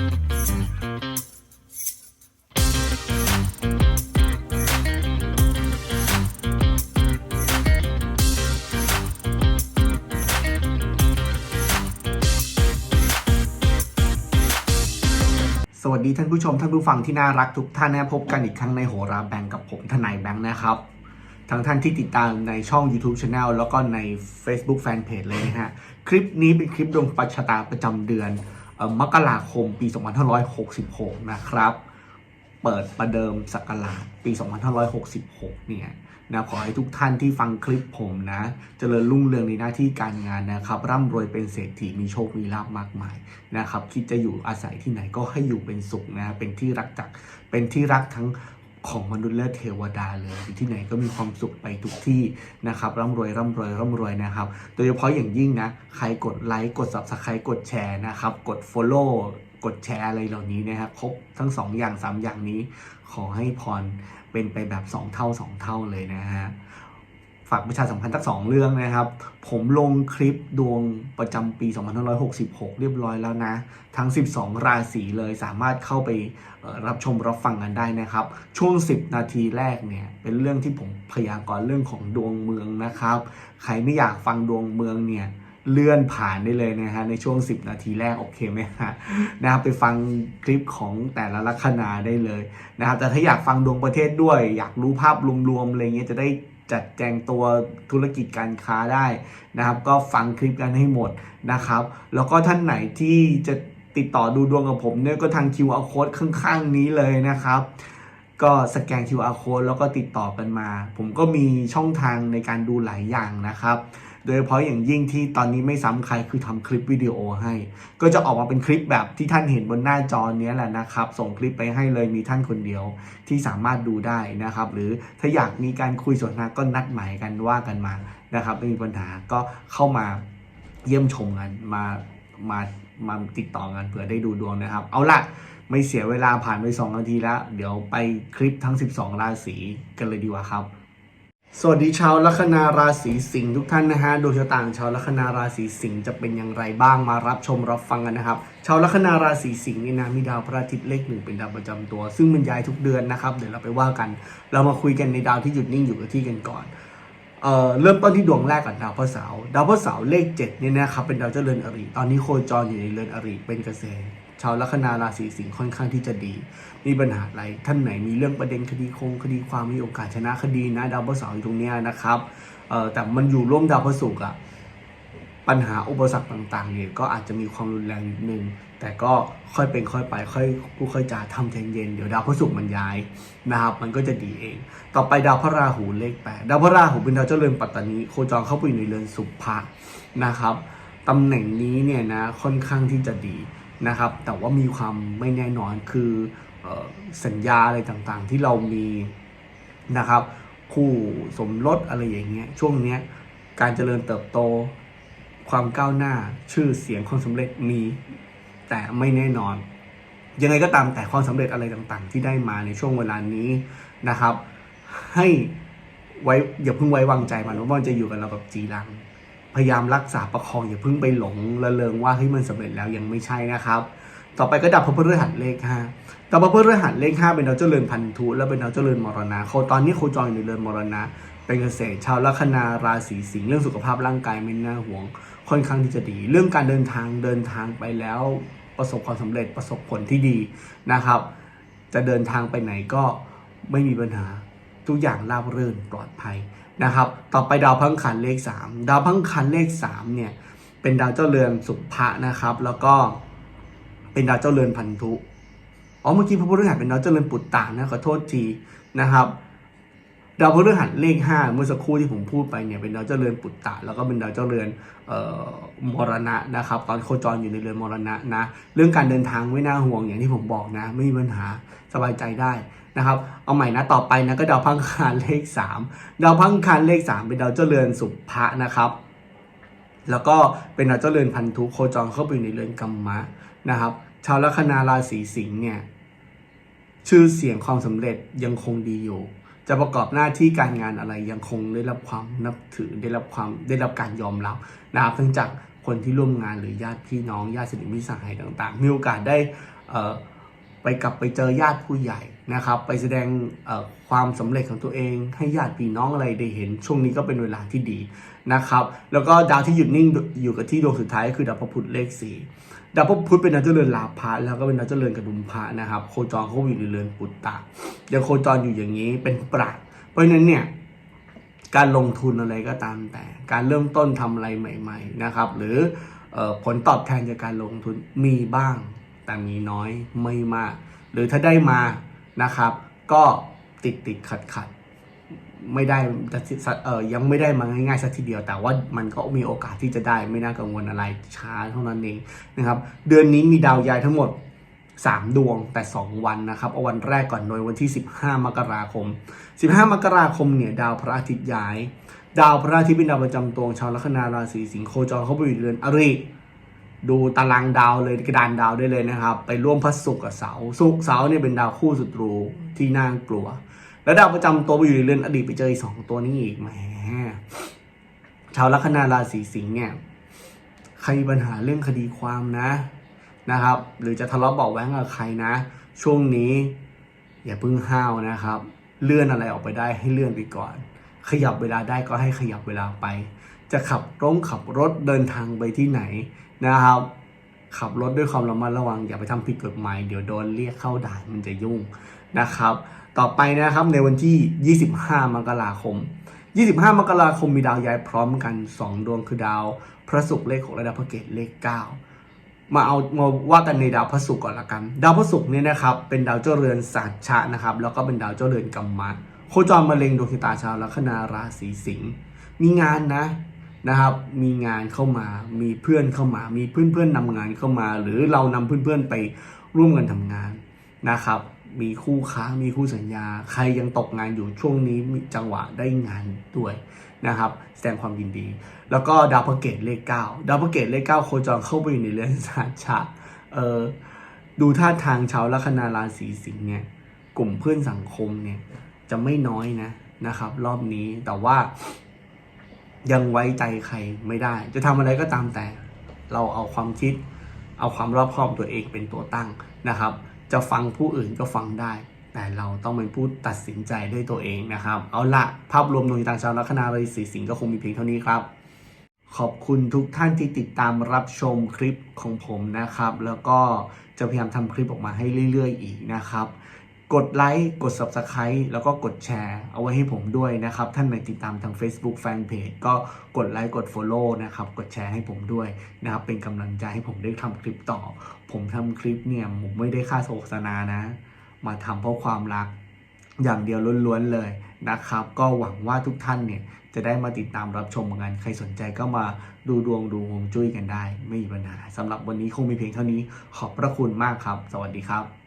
สวัสดีท่านผู้ชมท่านผู้ฟังที่น่ารักทุกท่านนะพบกันอีกครั้งในโหราแบงกับผมทนายแบงค์นะครับทั้งท่านที่ติดตามในช่อง YouTube Channel แล้วก็ใน Facebook Fanpage เลยนะฮะ คลิปนี้เป็นคลิปดวงปัชะตาประจำเดือน มกราคมปี 2566 นะครับ เปิดประเดิมสักราชปี 2566 เนี่ยนะขอให้ทุกท่านที่ฟังคลิปผมนะเจริญรุ่งเรืองในหน้าที่การงานนะครับ ร่ำรวยเป็นเศรษฐีมีโชค มีลาภมากมายนะครับ คิดจะอยู่อาศัยที่ไหนก็ให้อยู่เป็นสุขนะ เป็นที่รักจากเป็นที่รักทั้ง ของมนุษย์และเทวดาเลยอยู่ที่ไหนก็มีความสุขไปทุกที่นะครับร่ำรวยร่ำรวยร่ำรวยนะครับ โดยเฉพาะอย่างยิ่งนะ ใครกดไลค์กด subscribe กดแชร์นะครับ กด follow กดแชร์อะไรเหล่านี้นะครับครบทั้ง 2 อย่าง 3 อย่างนี้ ขอให้พรเป็นไปแบบ 2 เท่า 2 เท่าเลยนะฮะ ฝากประชาสัมพันธ์ทั้งสองเรื่องนะครับ ผมลงคลิปดวงประจำปี 2566 เรียบร้อยแล้วนะ ทั้ง 12 ราศีเลยสามารถเข้าไปรับชมรับฟังกันได้นะครับ ช่วง 10 นาทีแรกเนี่ย เป็นเรื่องที่ผมพยากรณ์เรื่องของดวงเมืองนะครับ ใครไม่อยากฟังดวงเมืองเนี่ยเลื่อนผ่านได้เลยนะฮะในช่วง 10 นาทีแรกโอเคไหมฮะนะครับไปฟังคลิปของแต่ละลัคนาได้เลยนะครับแต่ถ้าอยากฟังดวงประเทศด้วย อยากรู้ภาพรวมๆอะไรเงี้ยจะได้ จัดแจงตัวธุรกิจการค้าได้นะครับ ก็ฟังคลิปกันให้หมดนะครับ แล้วก็ท่านไหนที่จะติดต่อดูดวงกับผมเนี่ยก็ทาง QR code ข้างๆ นี้เลยนะครับ ก็สแกน QR code แล้วก็ติดต่อกันมา ผมก็มีช่องทางในการดูหลายอย่างนะครับ โดยเฉพาะอย่างยิ่งที่ตอนนี้ไม่ซ้ำใครคือทำคลิปวิดีโอให้ ก็จะออกมาเป็นคลิปแบบที่ท่านเห็นบนหน้าจอเนี้ยแหละนะครับ ส่งคลิปไปให้เลยมีท่านคนเดียวที่สามารถดูได้นะครับ หรือถ้าอยากมีการคุยสนทนาก็นัดหมายกันว่ากันมานะครับไม่มีปัญหาก็เข้ามาเยี่ยมชมกันมามามาติดต่อกันเผื่อได้ดูดวงนะครับ เอาละไม่เสียเวลาผ่านไป 2 นาทีแล้ว เดี๋ยวไปคลิปทั้ง 12 ราศีกันเลยดีกว่าครับ สวัสดีชาวลัคนาราศีสิงห์ทุกท่านนะฮะดวงชะตาของชาวลัคนาราศีสิงห์จะเป็นอย่างไรบ้างมารับชมรับฟังกันนะครับ ชาวลัคนาราศีสิงห์นี่นะมีดาวพระอาทิตย์เลขหนึ่งเป็นดาวประจำตัว ซึ่งมันย้ายทุกเดือนนะครับเดี๋ยวเราไปว่ากัน เรามาคุยกันในดาวที่หยุดนิ่งอยู่กับที่กันก่อนเอ่อเริ่มต้นที่ดวงแรกกับดาวพฤหัสบดาวพฤหัสบเลข7เนี่ยนะครับเป็นดาวเจ้าเรือนอริตอนนี้โคจรอยู่ในเรือนอริเป็นเกษตร ชาวลัคนาราศีสิงห์ค่อนข้างที่จะดี มีปัญหาอะไรท่านไหนมีเรื่องประเด็นคดีคงคดีความมีโอกาสชนะคดีนะดาวพฤหัสอยู่ตรงเนี้ยนะครับเอ่อแต่มันอยู่ร่วมดาวพฤหัสอะปัญหาอุปสรรคต่างๆเนี่ยก็อาจจะมีความรุนแรงนิดนึงแต่ก็ค่อยเป็นค่อยไป ค่อยพูดค่อยจาทำใจเย็นเดี๋ยวดาวพฤหัสมันย้ายนะครับ มันก็จะดีเอง ต่อไปดาวพระราหูเลขแปดดาวพระราหูเป็นดาวเจ้าเรือนปัตตานีโคจรเข้าไปอยู่ในเรือนสุภะนะครับตำแหน่งนี้เนี่ยนะค่อนข้างที่จะดี นะครับ แต่ว่ามีความไม่แน่นอนคือออสัญญาอะไรต่างๆ ที่เรามีนะครับ คู่สมรสอะไรอย่างเงี้ยช่วงเนี้ยการเจริญเติบโต ความก้าวหน้าชื่อเสียงความสำเร็จมี แต่ไม่แน่นอน ยังไงก็ตามแต่ความสำเร็จอะไรต่างๆ ที่ได้มาในช่วงเวลานี้นะครับ ให้ไว้อย่าเพิ่งไว้วางใจมันว่ามันจะอยู่กับเราแบบจีรัง พยายามรักษาประคองอย่าเพิ่งไปหลงละเลงว่าเฮ้ยมันสำเร็จแล้วยังไม่ใช่นะครับ ต่อไปก็ดับพระพฤหัสเลขห้าดับพระพฤหัสเลขห้าเป็นดาวเจริญพันธุและเป็นดาวเจริญมรณะเขาตอนนี้โคจรอยู่ในเรือนมรณะ เป็นเกษตรชาวลัคนาราศีสิงห์เรื่องสุขภาพร่างกายไม่น่าห่วง ค่อนข้างที่จะดี เรื่องการเดินทางเดินทางไปแล้วประสบความสำเร็จประสบผลที่ดีนะครับ จะเดินทางไปไหนก็ไม่มีปัญหาทุกอย่างราบรื่นปลอดภัย นะครับ ต่อไปดาวพังขันเลข 3 ดาวพังขันเลข3เนี่ยเป็นดาวเจ้าเรือนสุภะนะครับ แล้วก็เป็นดาวเจ้าเรือนพันธุอ๋อเมื่อกี้พระพุทธหัสเป็นดาวเจ้าเรือนปุตตานะขอโทษทีนะครับ ดาวพฤหัสเลขห้าเมื่อสักครู่ที่ผมพูดไปเนี่ยเป็นดาวเจ้าเรือนปุตตะ แล้วก็เป็นดาวเจ้าเรือนเอ่อมรณะนะครับ ตอนโคจรอยู่ในเรือนมรณะนะเรื่องการเดินทางไม่น่าห่วงอย่างที่ผมบอกนะ ไม่มีปัญหาสบายใจได้นะครับ เอาใหม่นะต่อไปนะก็ดาวพังคารเลขสามดาวพังคารเลขสามเป็นดาวเจ้าเรือนสุภะนะครับแล้วก็เป็นดาวเจ้าเรือนพันธุโคจรเข้าไปอยู่ในเรือนกัมมะนะครับ ชาวลัคนาราศีสิงห์เนี่ยชื่อเสียงความสำเร็จยังคงดีอยู่ จะประกอบหน้าที่การงานอะไรยังคงได้รับความนับถือได้รับความได้รับการยอมรับนะครับทั้งจากคนที่ร่วมงานหรือญาติพี่น้องญาติสนิทมิตรสหายต่าง ๆ มีโอกาสได้เอ่อ ไปกลับไปเจอญาติผู้ใหญ่นะครับ ไปแสดงความสำเร็จของตัวเอง ให้ญาติพี่น้องอะไรได้เห็น ช่วงนี้ก็เป็นเวลาที่ดีนะครับ แล้วก็ดาวที่หยุดนิ่งอยู่กับที่ดวงสุดท้ายก็คือดาวพระพุธเลขสี่ดาวพระพุธเป็นดาวเจริญลาภะแล้วก็เป็นดาวเจริญกระดุมพระนะครับ โคจรเขาอยู่ในเรือนปุตตะเดี๋ยวโคจรอยู่อย่างนี้เป็นปราดเพราะฉะนั้นเนี่ยการลงทุนอะไรก็ตามแต่ การเริ่มต้นทำอะไรใหม่ ๆ นะครับ หรือออผลตอบแทนจากการลงทุนมีบ้าง แต่มีน้อยไม่มาก หรือถ้าได้มานะครับ ก็ติดติดขัดขัดไม่ได้เออยังไม่ได้มาง่ายๆสักทีเดียวแต่ว่ามันก็มีโอกาสที่จะได้ไม่น่ากังวลอะไรช้าเท่านั้นเองนะครับ เดือนนี้มีดาวย้ายทั้งหมด 3 ดวงแต่ 2 วันนะครับเอาวันแรกก่อนโดยวันที่ 15 มกราคม 15 มกราคมเนี่ยดาวพระอาทิตย์ย้าย ดาวพระอาทิตย์เป็นดาวประจำตัวชาวลัคนาราศีสิงห์โคจรเข้าไปอยู่เรือนอริ ดูตารางดาวเลยกระดานดาวได้เลยนะครับ ไปร่วมพระศุกร์กับเสาร์ศุกร์เสาร์เนี่ยเป็นดาวคู่ศัตรูที่น่ากลัว แล้วดาวประจำตัวไปอยู่ในเรือนอดีตไปเจออีกสองตัวนี้อีกแหมชาวลัคนาราศีสิงห์เนี่ยใครมีปัญหาเรื่องคดีความนะนะครับ หรือจะทะเลาะเบาะแว้งกับใครนะ ช่วงนี้ อย่าเพิ่งห้าวนะครับ เลื่อนอะไรออกไปได้ให้เลื่อนไปก่อน ขยับเวลาได้ก็ให้ขยับเวลาไป จะขับร้งขับรถเดินทางไปที่ไหน นะครับ ขับรถด้วยความระมัดระวังอย่าไปทำผิดกฎหมายเดี๋ยวโดนเรียกเข้าด่านมันจะยุ่งนะครับ ต่อไปนะครับในวันที่ 25 มกราคม 25 มกราคมมีดาวย้ายพร้อมกัน 2 ดวงคือดาว พระศุกร์เลข6และดาวพระเกตเลข 9มาเอามาว่ากันในดาวพระศุกร์ก่อนละกัน ดาวพระศุกร์เนี่ยนะครับเป็นดาวเจ้าเรือนสัจฉะนะครับ แล้วก็เป็นดาวเจ้าเรือนกัมมะโคจรมาเล็งดวงชะตาชาวลัคนาราศีสิงห์มีงานนะ นะครับ มีงานเข้ามา มีเพื่อนเข้ามา มีเพื่อนเพื่อนนำงานเข้ามา หรือเรานำเพื่อนๆไปร่วมกันทำงานนะครับ มีคู่ค้า มีคู่สัญญา ใครยังตกงานอยู่ช่วงนี้มีจังหวะได้งานด้วยนะครับ แสดงความยินดี แล้วก็ดาวพระเกตเลขเก้าดาวพระเกตเลขเก้าโคจรเข้าไปอยู่ในเรือนสัจฉะเออดูท่าทางชาวลัคนาราศีสิงห์เนี่ยกลุ่มเพื่อนสังคมเนี่ยจะไม่น้อยนะนะครับ รอบนี้แต่ว่า ยังไว้ใจใครไม่ได้ จะทำอะไรก็ตามแต่ เราเอาความคิด เอาความรอบคอบตัวเองเป็นตัวตั้งนะครับ จะฟังผู้อื่นก็ฟังได้ แต่เราต้องเป็นผู้ตัดสินใจด้วยตัวเองนะครับ เอาละภาพรวมดวงชะตาชาวลัคนาราศีสิงห์ก็คงมีเพียงเท่านี้ครับ ขอบคุณทุกท่านที่ติดตามรับชมคลิปของผมนะครับ แล้วก็จะพยายามทำคลิปออกมาให้เรื่อย ๆ อีกนะครับ กดไลค์กด Subscribe แล้วก็กดแชร์เอาไว้ให้ผมด้วยนะครับ ท่านไหนติดตามทาง Facebook Fanpage ก็กดไลค์กด Follow นะครับ กดแชร์ให้ผมด้วยนะครับ เป็นกำลังใจให้ผมได้ทำคลิปต่อ ผมทำคลิปเนี่ยผมไม่ได้ค่าโฆษณานะ มาทำเพราะความรักอย่างเดียวล้วนๆเลยนะครับ ก็หวังว่าทุกท่านเนี่ยจะได้มาติดตามรับชมกันใครสนใจก็มาดูดวงดูฮวงจุ้ยกันได้ ไม่มีปัญหาสำหรับวันนี้คงมีเพียงเท่านี้ขอบพระคุณมากครับ สวัสดีครับ